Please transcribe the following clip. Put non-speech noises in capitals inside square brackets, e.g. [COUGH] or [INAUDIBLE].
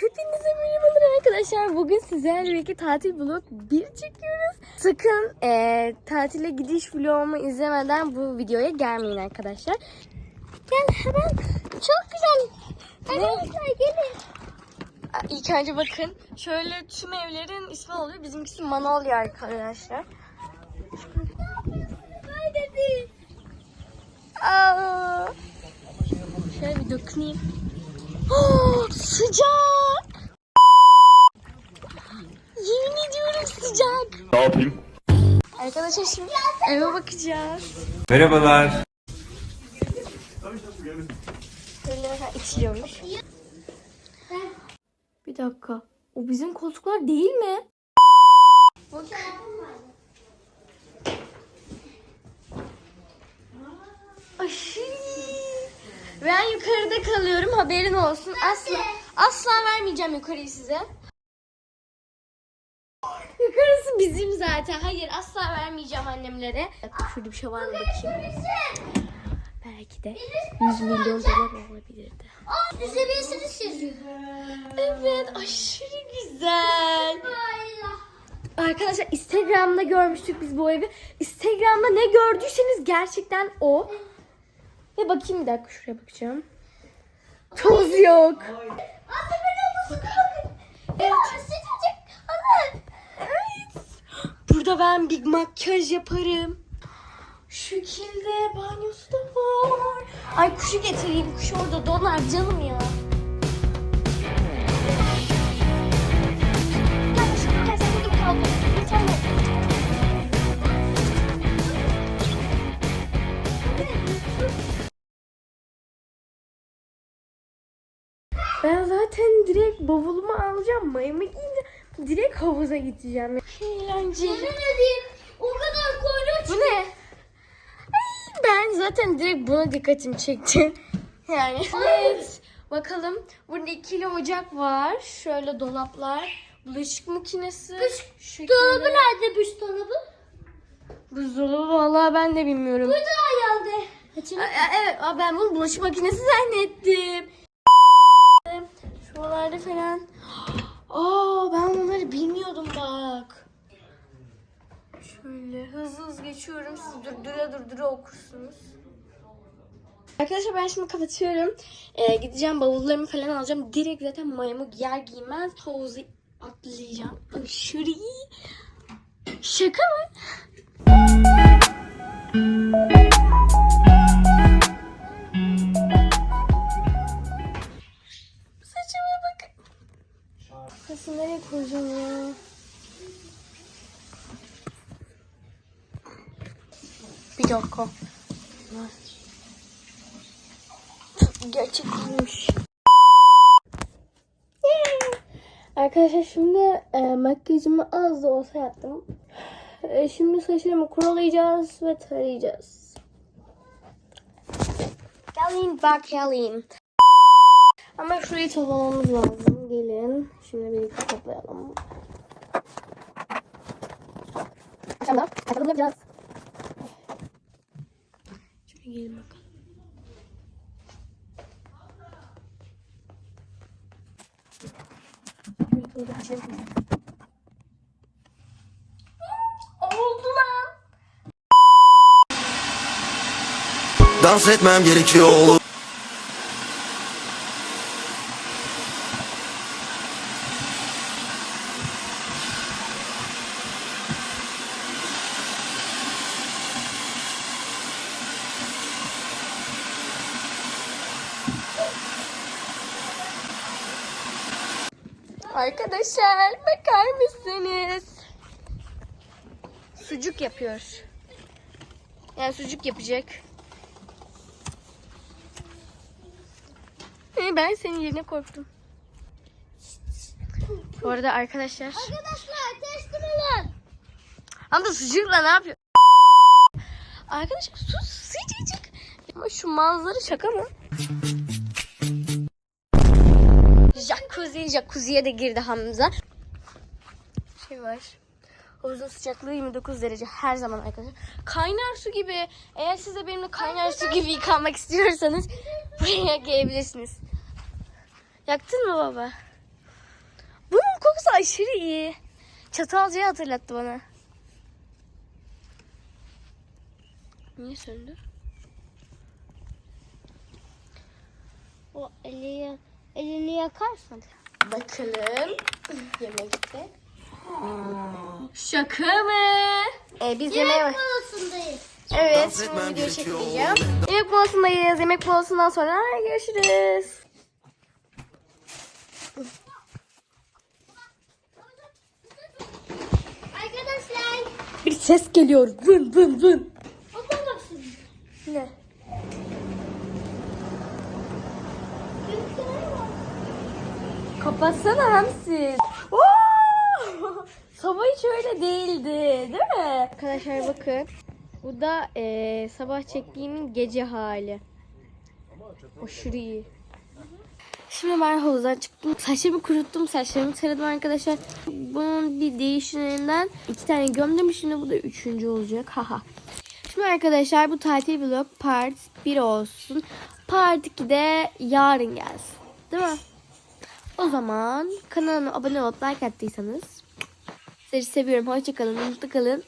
Hepinize merhabalar arkadaşlar. Bugün sizlerle birlikte tatil vlog 1 çekiyoruz. Sakın eee, tatile gidiş vlogumu izlemeden bu videoya gelmeyin arkadaşlar. Gel hemen. Çok güzel. Arkadaşlar gelin. İlk önce bakın. Şöyle tüm evlerin ismi oluyor. Bizimkisi Manolya arkadaşlar. Aa. Şöyle bir dokunayım. [GASPS] Sıcak. Ne yapayım? Arkadaşlar şimdi eve bakacağız. Merhabalar. İçiliyormuş. Bir dakika. O bizim koltuklar değil mi? Bak. Ben yukarıda kalıyorum haberin olsun. Asla asla vermeyeceğim yukarıyı size. Yukarısı bizim zaten. Hayır asla vermeyeceğim annemlere. Bak şurada bir şey var mı bakayım. Belki de 100 milyon dolar olabilirdi. Seviyesini çiziyor. Evet aşırı güzel. Arkadaşlar Instagram'da görmüştük biz bu evi. Instagram'da ne gördüyseniz gerçekten o. Ve bakayım bir dakika şuraya bakacağım. Toz yok. Anne ben odası bakın. Evet. Sıcacık. Anne. Evet. Burada ben bir makyaj yaparım. Şu şekilde banyosu da var. Ay kuşu getireyim. Kuş orada donar canım ya. Ben zaten direkt bavulumu alacağım. Mayımı giyince direkt havuza gideceğim. Eğlenceli. O kadar koydu. Bu ne? Ay, ben zaten direkt buna dikkatimi çekti. [LAUGHS] Yani. Evet. Bakalım. Burada ikili ocak var. Şöyle dolaplar. Bulaşık makinesi. Şu şekilde. Dolabı nerede büş dolabı? Buzdolabı vallahi ben de bilmiyorum. Burada ayağında. Açın. Aa, Evet aa, ben bunu bulaşık makinesi zannettim. Şuralarda falan. Aa ben bunları bilmiyordum bak. Şöyle hızlı hızlı geçiyorum. Siz durdura durdura okursunuz. Arkadaşlar ben şimdi kapatıyorum. Ee, gideceğim bavullarımı falan alacağım. Direkt zaten mayomu giyer giymez havuza atlayacağım. Aşırı iyi. Şaka mı? Nasıl nereye koyacağım ya? Bir dakika. Gerçekmiş. Arkadaşlar şimdi e, makyajımı az da olsa yaptım. E, şimdi saçlarımı kurulayacağız ve tarayacağız. Gelin bakalım. Ama şurayı toplamamız lazım. Gelin. Şimdi birlikte toplayalım. Tamam. Açalım yapacağız. Şöyle gelin bakalım. Şöyle açalım. Oldu lan. Dans etmem gerekiyor oğlum. Arkadaşlar bakar mısınız? Sucuk yapıyor. Yani sucuk yapacak. Ee, Ben senin yerine korktum. Bu arada arkadaşlar. Arkadaşlar teslim olun. Ama sucukla ne yapıyor? Arkadaşlar su sıcacık. Ama şu manzara şaka mı? Jacuzzi, jacuzziye de girdi Hamza. Şey var. Havuzun sıcaklığı 29 derece her zaman arkadaşlar. Kaynar su gibi. Eğer siz de benimle kaynar su gibi yıkanmak istiyorsanız buraya gelebilirsiniz. Yaktın mı baba? Kokusu aşırı iyi. Çatalcayı hatırlattı bana. Niye söndü? O elini, elini yakarsan. Bakalım. Yemekte. Şaka mı? Ee, biz yemeğe Yemek molasındayız. Evet, şimdi video çekmeyeceğim. Yemek molasındayız. Yemek molasından sonra görüşürüz. Arkadaşlar. Bir ses geliyor. Vın vın vın. Baba bak şimdi. Ne? Gülükler var. Kapatsana Hamsi. [LAUGHS] Sabah hiç öyle değildi, değil mi? Arkadaşlar bakın. Bu da eee, sabah çektiğimin gece hali. Aşırı iyi. Şimdi ben havuzdan çıktım. Saçımı kuruttum. Saçlarımı taradım arkadaşlar. Bunun bir değişiminden iki tane gömdüm. Şimdi bu da üçüncü olacak. Haha. Şimdi arkadaşlar bu tatil vlog part 1 olsun. Part 2 de yarın gelsin. Değil mi? O zaman kanalıma abone olup like attıysanız sizleri seviyorum. Hoşçakalın. Mutlu kalın.